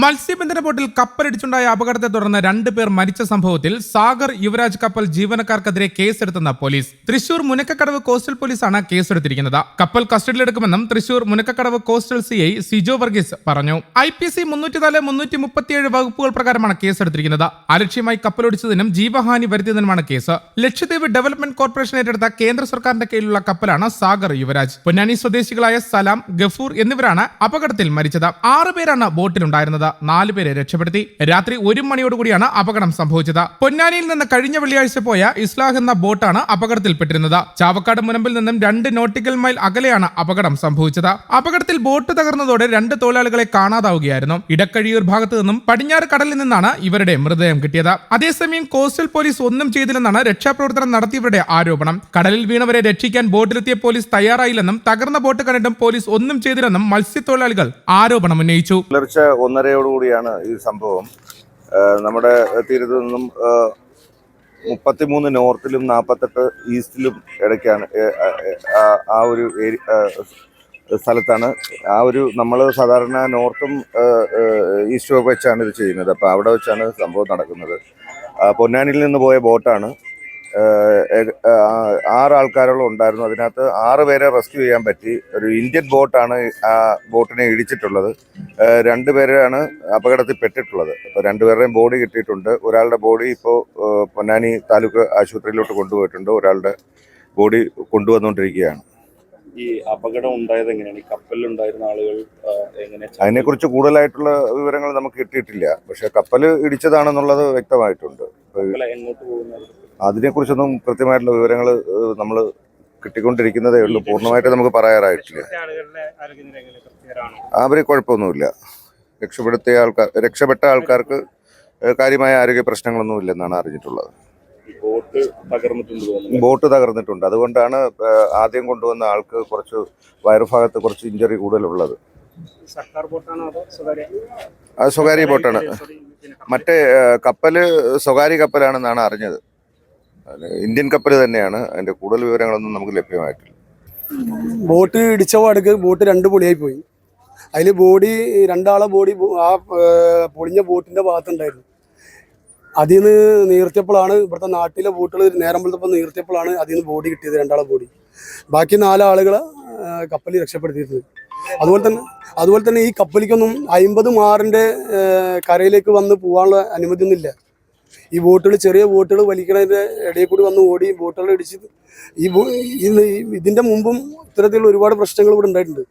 മത്സ്യബന്ധന ബോട്ടിൽ കപ്പലടിച്ചുണ്ടായ അപകടത്തെ തുടർന്ന് രണ്ടുപേർ മരിച്ച സംഭവത്തിൽ സാഗർ യുവരാജ് കപ്പൽ ജീവനക്കാർക്കെതിരെ കേസെടുത്തെന്ന പോലീസ്. തൃശൂർ മുനക്കക്കടവ് കോസ്റ്റൽ പോലീസാണ് കേസെടുത്തിരിക്കുന്നത്. കപ്പൽ കസ്റ്റഡിയിലെടുക്കുമെന്നും Thrissur Munakkakkadavu coastal C I Sijo Varghese പറഞ്ഞു. ഐ പി സി മുന്നൂറ്റിനാല് മുന്നൂറ്റി മുപ്പത്തിയേഴ് വകുപ്പുകൾ പ്രകാരമാണ് കേസെടുത്തിരിക്കുന്നത്. അലക്ഷ്യമായി കപ്പലൊടിച്ചതിനും ജീവഹാനി വരുത്തിയതിനുമാണ് കേസ്. ലക്ഷദ്വീപ് ഡെവലപ്മെന്റ് കോർപ്പറേഷൻ ഏറ്റെടുത്ത കേന്ദ്ര സർക്കാരിന്റെ കീഴിലുള്ള കപ്പലാണ് സാഗർ യുവരാജ്. പൊന്നാനി സ്വദേശികളായ സലാം ഗഫൂർ എന്നിവരാണ് അപകടത്തിൽ മരിച്ചത്. ആറ് പേരാണ് നാല് പേരെ രക്ഷപ്പെടുത്തി. രാത്രി ഒരു മണിയോടുകൂടിയാണ് അപകടം സംഭവിച്ചത്. പൊന്നാനിയിൽ നിന്ന് കഴിഞ്ഞ വെള്ളിയാഴ്ച പോയ ഇസ്ലാഹ് എന്ന ബോട്ടാണ് അപകടത്തിൽപ്പെട്ടിരുന്നത്. ചാവക്കാട് മുനമ്പിൽ നിന്നും രണ്ട് നോട്ടിക്കൽ മൈൽ അകലെയാണ് അപകടം സംഭവിച്ചത്. അപകടത്തിൽ ബോട്ട് തകർന്നതോടെ രണ്ട് തൊഴിലാളികളെ കാണാതാവുകയായിരുന്നു. ഇടക്കഴിയൂർ ഭാഗത്തു നിന്നും പടിഞ്ഞാറ് കടലിൽ നിന്നാണ് ഇവരുടെ മൃതദേഹം കിട്ടിയത്. അതേസമയം കോസ്റ്റൽ പോലീസ് ഒന്നും ചെയ്തില്ലെന്നാണ് രക്ഷാപ്രവർത്തനം നടത്തിയവരുടെ ആരോപണം. കടലിൽ വീണവരെ രക്ഷിക്കാൻ ബോട്ടിലെത്തിയ പോലീസ് തയ്യാറായില്ലെന്നും തകർന്ന ബോട്ട് കണ്ടിട്ടും പോലീസ് ഒന്നും ചെയ്തില്ലെന്നും മത്സ്യത്തൊഴിലാളികൾ ആരോപണം ഉന്നയിച്ചു പുലർച്ചെ ഒന്നരയോടുകൂടിയാണ് ഈ സംഭവം. നമ്മുടെ തീരത്ത് നിന്നും മുപ്പത്തിമൂന്ന് നോർത്തിലും നാൽപ്പത്തെട്ട് ഈസ്റ്റിലും ഇടയ്ക്കാണ് ആ, ഒരു സ്ഥലത്താണ്. ആ ഒരു നമ്മൾ സാധാരണ നോർത്തും ഈസ്റ്റും ഒക്കെ വെച്ചാണ് ഇത് ചെയ്യുന്നത്. അപ്പോൾ അവിടെ വെച്ചാണ് സംഭവം നടക്കുന്നത്. പൊന്നാനിയിൽ നിന്ന് പോയ ബോട്ടാണ്. ആറ് ആൾക്കാരോളം ഉണ്ടായിരുന്നു. അതിനകത്ത് ആറ് പേരെ റെസ്ക്യൂ ചെയ്യാൻ പറ്റി. ഒരു ഇന്ത്യൻ ബോട്ടാണ് ആ ബോട്ടിനെ ഇടിച്ചിട്ടുള്ളത്. ഏഹ് രണ്ടുപേരാണ് അപകടത്തിൽ പെട്ടിട്ടുള്ളത്. അപ്പോൾ രണ്ടുപേരുടെയും ബോഡി കിട്ടിയിട്ടുണ്ട്. ഒരാളുടെ ബോഡി ഇപ്പോൾ പൊന്നാനി താലൂക്ക് ആശുപത്രിയിലോട്ട് കൊണ്ടുപോയിട്ടുണ്ട്. ഒരാളുടെ ബോഡി കൊണ്ടുവന്നുകൊണ്ടിരിക്കുകയാണ്. ഈ അപകടം ഉണ്ടായത് എങ്ങനെയാണ്? ഈ കപ്പലിൽ ഉണ്ടായിരുന്ന ആളുകൾ എങ്ങനെ അതിനെക്കുറിച്ച് കൂടുതലായിട്ടുള്ള വിവരങ്ങൾ നമുക്ക് കിട്ടിയിട്ടില്ല. പക്ഷേ കപ്പൽ ഇടിച്ചതാണെന്നുള്ളത് വ്യക്തമായിട്ടുണ്ട്. എങ്ങോട്ട് പോകുന്നത് അതിനെക്കുറിച്ചൊന്നും കൃത്യമായിട്ടുള്ള വിവരങ്ങൾ നമ്മൾ കിട്ടിക്കൊണ്ടിരിക്കുന്നതേ ഉള്ളൂ. പൂർണമായിട്ട് നമുക്ക് പറയാറായിട്ടില്ല. അവർ കുഴപ്പമൊന്നുമില്ല. രക്ഷപ്പെടുത്തിയ ആൾക്കാർ രക്ഷപ്പെട്ട ആൾക്കാർക്ക് കാര്യമായ ആരോഗ്യ പ്രശ്നങ്ങളൊന്നും ഇല്ലെന്നാണ് അറിഞ്ഞിട്ടുള്ളത്. ബോട്ട് തകർന്നിട്ടുണ്ട് അതുകൊണ്ടാണ് ആദ്യം കൊണ്ടുവന്ന ആൾക്ക് കുറച്ച് വയറുഭാഗത്ത് കുറച്ച് ഇഞ്ചറി കൂടുതലുള്ളത്. അതോ സ്വകാര്യ? ബോട്ടാണ്. മറ്റേ കപ്പൽ സ്വകാര്യ കപ്പലാണെന്നാണ് അറിഞ്ഞത്. ഇന്ത്യൻ കപ്പൽ തന്നെയാണ്. അതിന്റെ കൂടുതൽ വിവരങ്ങളൊന്നും നമുക്ക് ലഭ്യമായിട്ടില്ല. ബോട്ട് ഇടിച്ച പാടുക്ക് ബോട്ട് രണ്ട് പൊളിയായി പോയി അതിൽ ബോഡി രണ്ടാളെ ബോഡി ആ പൊളിഞ്ഞ ബോട്ടിന്റെ ഭാഗത്തുണ്ടായിരുന്നു. അതിൽ നിന്ന് നീർത്തിയപ്പോഴാണ് ഇവിടുത്തെ നാട്ടിലെ ബോട്ടുകൾ നേരം വെളുത്തപ്പോൾ നീർത്തിയപ്പോഴാണ് അതിൽ നിന്ന് ബോഡി കിട്ടിയത് രണ്ടാളെ ബോഡി. ബാക്കി നാലാളുകളെ കപ്പലിൽ രക്ഷപ്പെടുത്തിയിരുന്നത് അതുപോലെ തന്നെ അതുപോലെ തന്നെ ഈ കപ്പലിക്കൊന്നും അമ്പത് മാറിന്റെ കരയിലേക്ക് വന്ന് പോകാനുള്ള അനുമതിയൊന്നുമില്ല. ഈ ബോട്ടുകൾ ചെറിയ ബോട്ടുകൾ വലിക്കണതിന്റെ ഇടയിൽ കൂടി വന്ന് ഓടി ബോട്ടുകൾ ഇടിച്ച് ഈ ഇതിന്റെ മുമ്പും ഇത്തരത്തിലുള്ള ഒരുപാട് പ്രശ്നങ്ങൾ ഇവിടെ ഉണ്ടായിട്ടുണ്ട്.